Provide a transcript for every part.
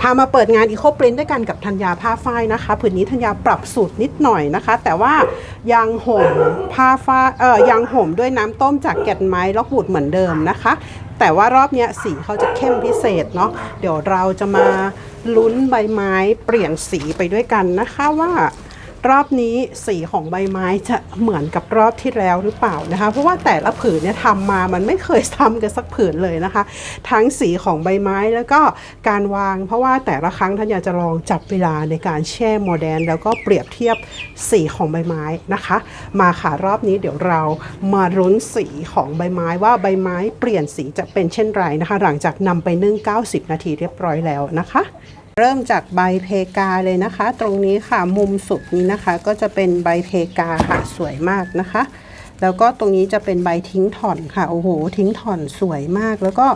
พามาเปิดงานอีโคปรินด้วยกันกับธัญญาผ้าฝ้ายนะคะผืนนี้ธัญญาปรับสูตรนิดหน่อยนะคะ แต่ว่ายังห่มผ้าฝ้ายเอ่อยังห่มด้วยน้ำต้มจากแก่นไม้ล็อกบูดเหมือนเดิมนะคะ แต่ว่ารอบนี้สีเขาจะเข้มพิเศษเนาะเดี๋ยวเราจะมาลุ้นใบไม้เปลี่ยนสีไปด้วยกันนะคะว่า รอบนี้สีของใบไม้จะเหมือนกับรอบที่แล้วหรือเปล่านะคะ เพราะว่าแต่ละผืนเนี่ยทำมามันไม่เคยทำกันสักผืนเลยนะคะ ทั้งสีของใบไม้แล้วก็การวาง เพราะว่าแต่ละครั้งท่านอยากจะลองจับเวลาในการแช่โมเดนแล้วก็เปรียบเทียบสีของใบไม้นะคะ มาค่ะรอบนี้เดี๋ยวเรามารุ้นสีของใบไม้ว่าใบไม้เปลี่ยนสีจะเป็นเช่นไรนะคะ หลังจากนำไปนึ่ง 90 นาทีเรียบร้อยแล้วนะคะ เริ่มจากใบเพกาเลยนะคะ ตรงนี้ค่ะมุมสุดนี้นะคะก็จะเป็นใบเพกาค่ะสวยมากนะคะ แล้วก็ตรงนี้จะเป็นใบทิ้งถ่อนค่ะโอ้โหทิ้งถ่อนสวยมาก แล้วก็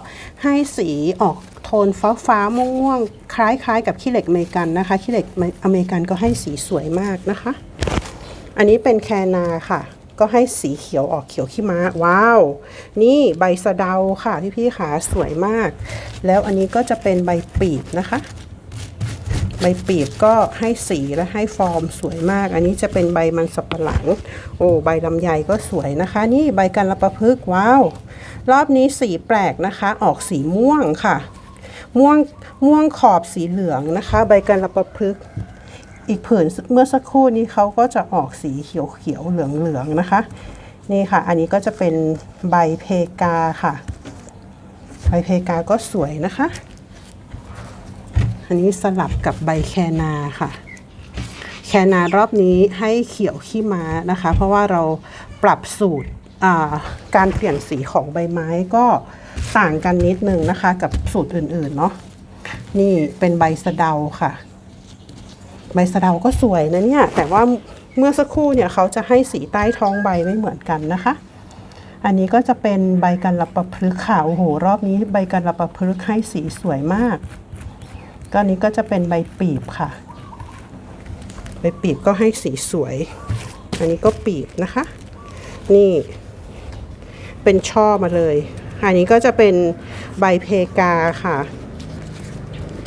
ให้สีออกโทนฟ้าฟ้าม่วงๆคล้ายๆ กับขี้เหล็กอเมริกันนะคะขี้เหล็กอเมริกันก็ให้สีสวยมากนะคะ อันนี้เป็นแคนาค่ะก็ให้สีเขียวออกเขียวขี้ม้า ว้าว นี่ใบสะเดาค่ะพี่ๆขาสวยมาก แล้วอันนี้ก็จะเป็นใบปีบนะคะ ใบปีบก็ให้สีและให้ฟอร์มสวยมาก อันนี้จะเป็นใบมันสับปะหลัง โอ้ใบลำไยก็สวยนะคะ นี่ใบกันระประพฤกว้าว รอบนี้สีแปลกนะคะ ออกสีม่วงค่ะ ม่วงม่วงขอบสีเหลืองนะคะ ใบกันระประพฤกอีกผืนเมื่อสักครู่นี้เขาก็จะออกสีเขียวเขียวเหลืองเหลืองนะคะ นี่ค่ะ อันนี้ก็จะเป็นใบเพกาค่ะ ใบเพกาก็สวยนะคะ อันนี้สลับกับใบแคนาค่ะ แคนา รอบนี้ให้เขียวขี้ม้านะคะ เพราะว่าเราปรับสูตรการเปลี่ยนสีของใบไม้ก็ต่างกันนิดนึงนะคะ กับสูตรอื่นๆเนาะนี่เป็นใบสะเดาค่ะ ใบสะเดาก็สวยนะเนี่ย แต่ว่าเมื่อสักครู่เนี่ยเขาจะให้สีใต้ท้องใบไม่เหมือนกันนะคะ อันนี้ก็จะเป็นใบกันระประพฤกษ์ค่ะโอ้โหรอบนี้ใบกันระประพฤกษ์ให้สีสวยมาก ก็อันนี้ก็จะเป็นใบปีบค่ะ ใบปีบก็ให้สีสวย อันนี้ก็ปีบนะคะ นี่ เป็นช่อมาเลย อันนี้ก็จะเป็นใบเพกาค่ะ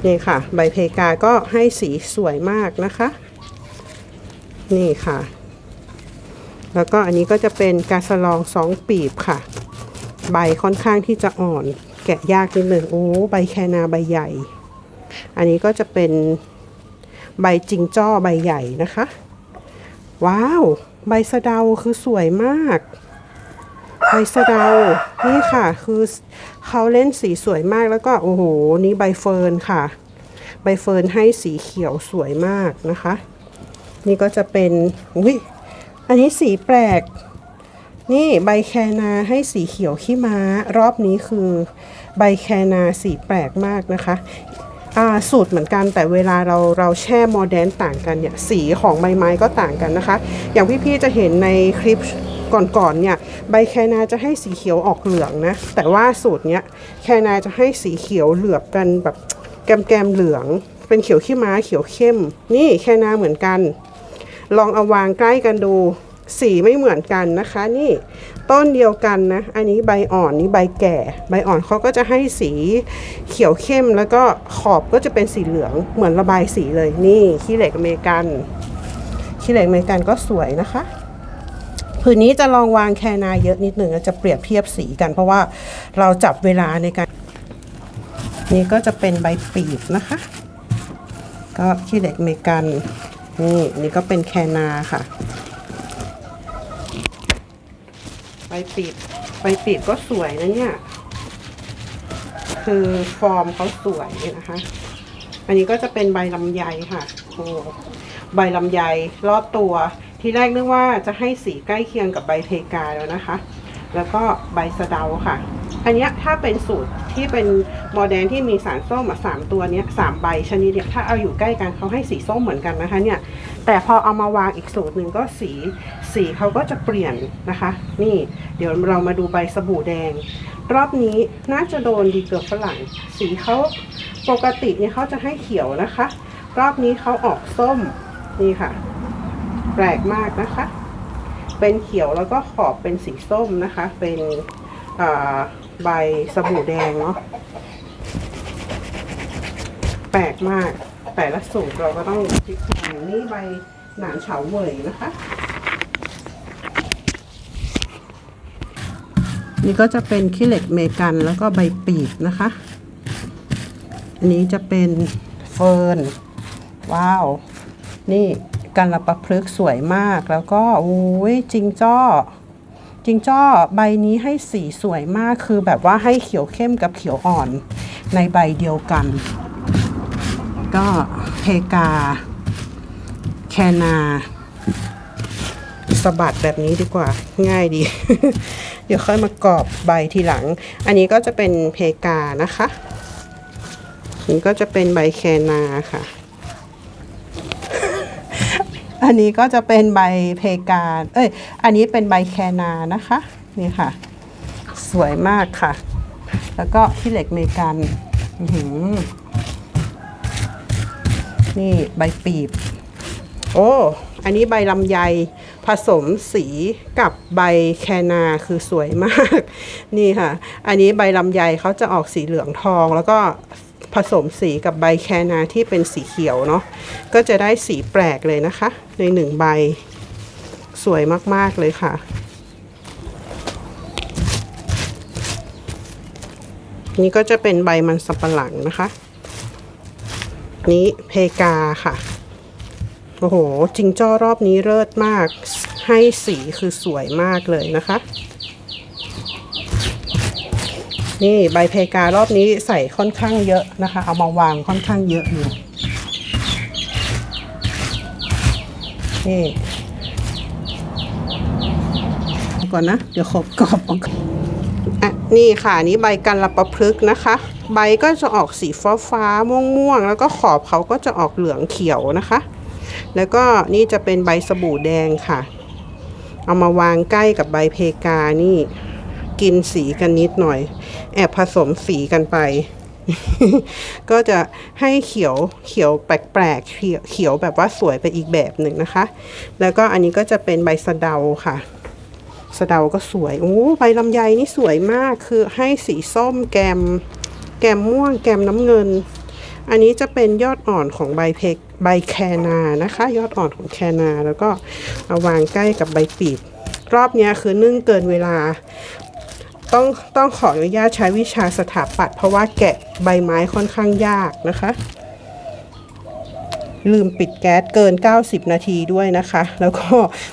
นี่ค่ะ ใบเพกาก็ให้สีสวยมากนะคะ นี่ค่ะ แล้วก็อันนี้ก็จะเป็นกาสลองสองปีบค่ะ ใบค่อนข้างที่จะอ่อนแกะยากนิดหนึ่งโอ้ ใบแคนาใบใหญ่ อันนี้ก็จะเป็นใบจิงจ้อใบใหญ่นะคะ ว้าว ใบสะเดาคือสวยมาก ใบสะเดา นี่ค่ะ คือเขาเล่นสีสวยมากแล้วก็ โอ้โห นี่ใบเฟิร์นค่ะ ใบเฟิร์นให้สีเขียวสวยมากนะคะ นี่ก็จะเป็น อุ้ย อันนี้สีแปลก นี่ใบแคนาให้สีเขียวขี้ม้า รอบนี้คือใบแคนาสีแปลกมากนะคะ สูตรเหมือนกันแต่เวลาเราเราแช่โมเดนต่างกันเนี่ยสีของใบไม้ก็ต่างกันนะคะ อย่างพี่ๆจะเห็นในคลิปก่อนๆเนี่ยใบแคนาจะให้สีเขียวออกเหลืองนะแต่ว่าสูตรเนี้ยแคนาจะให้สีเขียวเหลือบกันแบบแกมๆเหลือง เป็นเขียวขี้ม้าเขียวเข้ม นี่แคนาเหมือนกัน ลองเอาวางใกล้กันดู สีไม่เหมือนกันนะคะนี่ต้นเดียวกันนะ อันนี้ใบอ่อนนี่ใบแก่ ใบอ่อนเขาก็จะให้สีเขียวเข้มแล้วก็ขอบก็จะเป็นสีเหลืองเหมือนระบายสีเลยนี่ขี้เหล็กอเมริกันขี้เหล็กอเมริกันก็สวยนะคะผืนนี้จะลองวางแคนาเยอะนิดหนึ่งจะเปรียบเทียบสีกัน เพราะว่าเราจับเวลาในการ นี่ก็จะเป็นใบปีบนะคะ ก็ขี้เหล็กอเมริกันนี่นี่ก็เป็นแคนาค่ะ ใบปีดใบปีดก็สวยนะเนี่ย คือฟอร์มเขาสวยนะคะ อันนี้ก็จะเป็นใบลำไยค่ะ โอ้ใบลำไยรอบตัว ที่แรกนึกว่าจะให้สีใกล้เคียงกับใบเพกาแล้วนะคะ แล้วก็ใบสะเดาค่ะ อันนี้ถ้าเป็นสูตร ที่เป็นโมเดลที่มีสารส้มอะสามตัวเนี้ยสามใบชนิดเนี่ยถ้าเอาอยู่ใกล้กันเขาให้สีส้มเหมือนกันนะคะเนี่ยแต่พอเอามาวางอีกสูตรหนึ่งก็สีสีเขาก็จะเปลี่ยนนะคะ นี่เดี๋ยวเรามาดูใบสบู่แดง รอบนี้น่าจะโดนดีเกือบฝรั่งสีเขาปกติเนี่ยเขาจะให้เขียวนะคะ รอบนี้เขาออกส้มนี่ค่ะ แปลกมากนะคะ เป็นเขียวแล้วก็ขอบเป็นสีส้มนะคะ เป็นอ่า ใบสบู่แดงเนาะแปลกมาก แต่ละสูตรเราก็ต้องพลิกแพลงนี่ใบหนานเฉาเหวยนะคะ นี่ก็จะเป็นขี้เหล็กเมกันแล้วก็ใบปีบนะคะ อันนี้จะเป็นเฟิร์น ว้าว นี่กันละประพฤกสวยมากแล้วก็โอ้ยจิงจ้อ จิงจ้อใบนี้ให้สีสวยมากคือแบบว่าให้เขียวเข้มกับเขียวอ่อนในใบเดียวกัน ก็เพกา แคนาสะบัดแบบนี้ดีกว่าง่ายดี เดี๋ยวค่อยมากรอบใบทีหลัง อันนี้ก็จะเป็นเพกานะคะนี่ก็จะเป็นใบแคนาค่ะ อันนี้ก็จะเป็นใบเพกาเอ้ย อันนี้เป็นใบแคนานะคะ นี่ค่ะ สวยมากค่ะ แล้วก็ที่เหล็กเมกันนี่ใบปีบ โอ้ อันนี้ใบลำไยผสมสีกับใบแคนาคือสวยมาก นี่ค่ะ อันนี้ใบลำไยเขาจะออกสีเหลืองทองแล้วก็ ผสมสีกับใบแคนาที่เป็นสีเขียวเนาะก็จะได้สีแปลกเลยนะคะ ในหนึ่งใบสวยมากๆเลยค่ะ นี่ก็จะเป็นใบมันสับปะหลังนะคะ นี้เพกาค่ะ โอ้โหจิงจ้อรอบนี้เลิศมาก ให้สีคือสวยมากเลยนะคะ นี่ใบเพการอบนี้ใส่ค่อนข้างเยอะนะคะ เอามาวางค่อนข้างเยอะอยู่นี่อก่อนนะ เดี๋ยวขอบกรอบเอาก่อนอะนี่ค่ะนี่ใบกันละประพฤกษ์นะคะ ใบก็จะออกสีฟ้าฟ้าม่วงม่วงแล้วก็ขอบเขาก็จะออกเหลืองเขียวนะคะ แล้วก็นี่จะเป็นใบสบู่แดงค่ะ เอามาวางใกล้กับใบเพกานี่ กินสีกันนิดหน่อย แอบผสมสีกันไป ก็จะให้เขียวเขียวแปลกๆเขียวแบบว่าสวยไปอีกแบบหนึ่งนะคะ แล้วก็อันนี้ก็จะเป็นใบสะเดาค่ะสะเดาก็สวย โอ้ใบลำไยนี่สวยมาก คือให้สีส้มแกม แกมม่วง แกมน้ำเงิน อันนี้จะเป็นยอดอ่อนของใบเพก ใบแคนานะคะ ยอดอ่อนของแคนา แล้วก็เอาวางใกล้กับใบปีบรอบเนี้ยคือนึ่งเกินเวลา ต้องต้องขออนุญาตใช้วิชาสถาปัตย์เพราะว่าแกะใบไม้ค่อนข้างยากนะคะ ลืมปิดแก๊สเกิน 90 นาทีด้วยนะคะ แล้วก็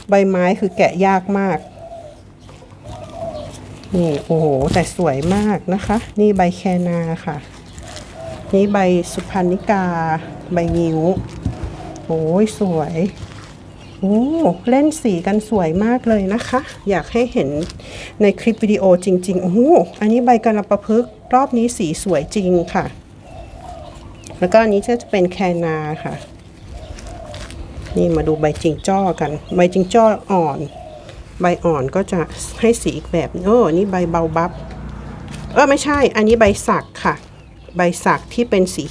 ใบไม้คือแกะยากมากนี่โอ้โห แต่สวยมากนะคะ นี่ใบแคนาค่ะ นี่ใบสุพรรณิกา ใบงิ้วโอ้ยสวย โอ้เล่นสีกันสวยมากเลยนะคะ อยากให้เห็นในคลิปวิดีโอจริงๆโอ้โหอันนี้ใบกระประพฤกษ์รอบนี้สีสวยจริงค่ะ แล้วก็อันนี้จะเป็นแคนาค่ะ นี่มาดูใบจิงจ้อกัน ใบจิงจ้ออ่อน ใบอ่อนก็จะให้สีอีกแบบโอ้นี่ใบเบาบับเออไม่ใช่ อันนี้ใบสักค่ะ ใบสักที่เป็นสี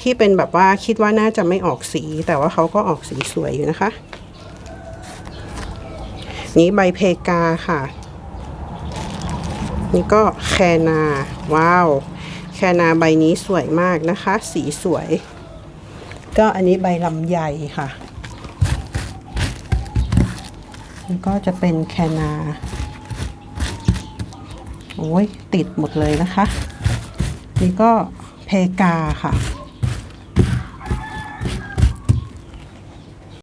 ที่เป็นแบบว่าคิดว่าน่าจะไม่ออกสี แต่ว่าเขาก็ออกสีสวยอยู่นะคะ นี่ใบเพกาค่ะ นี่ก็แคนา ว้าว แคนาใบนี้สวยมากนะคะ สีสวย ก็อันนี้ใบลำไยค่ะแล้วก็จะเป็นแคนาโอ้ยติดหมดเลยนะคะ นี่ก็เพกาค่ะ